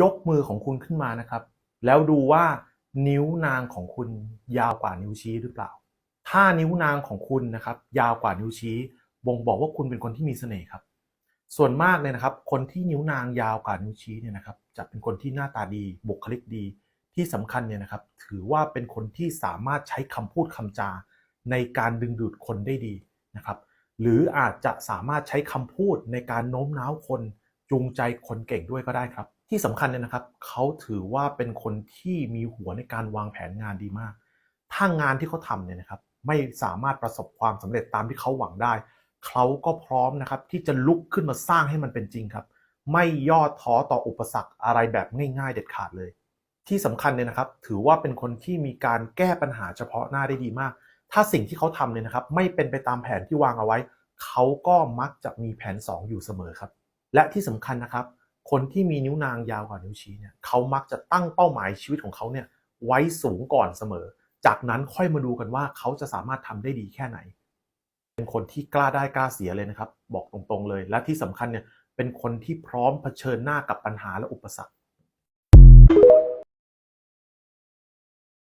ยกมือของคุณขึ้นมานะครับ แล้วดูว่านิ้วนางของคุณยาวกว่านิ้วชี้หรือเปล่า ถ้านิ้วนางของคุณนะครับ ยาวกว่านิ้วชี้ บ่งบอกว่าคุณเป็นคนที่มีเสน่ห์ครับ ส่วนมากเลยนะครับ คนที่นิ้วนางยาวกว่านิ้วชี้เนี่ยนะครับ จะเป็นคนที่หน้าตาดี บุคลิกดี ที่สำคัญเนี่ยนะครับ ถือว่าเป็นคนที่สามารถใช้คำพูดคำจา ในการดึงดูดคนได้ดีนะครับ หรืออาจจะสามารถใช้คำพูดในการโน้มน้าวคน จูงใจคนเก่งด้วยก็ได้ครับ ที่สำคัญเนี่ยนะครับเขาถือว่าเป็นคนที่มีหัวในการวางแผนงานดีมาก ถ้างานที่เขาทำเนี่ยนะครับไม่สามารถประสบความสำเร็จตามที่เขาหวังได้ เขาก็พร้อมนะครับที่จะลุกขึ้นมาสร้างให้มันเป็นจริงครับ ไม่ย่อท้อต่ออุปสรรคอะไรแบบง่ายๆ เด็ดขาดเลย ที่สำคัญเนี่ยนะครับ ถือว่าเป็นคนที่มีการแก้ปัญหาเฉพาะหน้าได้ดีมาก ถ้าสิ่งที่เขาทำเนี่ยนะครับ ไม่เป็นไปตามแผนที่วางเอาไว้ เขาก็มักจะมีแผน 2 อยู่เสมอครับ และที่สำคัญนะครับ คนที่มีนิ้วนางยาวกว่านิ้วชี้เนี่ยเขามักจะตั้งเป้าหมายชีวิตของเขาเนี่ยไว้สูงก่อนเสมอ จากนั้นค่อยมาดูกันว่าเขาจะสามารถทำได้ดีแค่ไหน เป็นคนที่กล้าได้กล้าเสียเลยนะครับ บอกตรงๆเลย และที่สำคัญเนี่ยเป็นคนที่พร้อมเผชิญหน้ากับปัญหาและอุปสรรค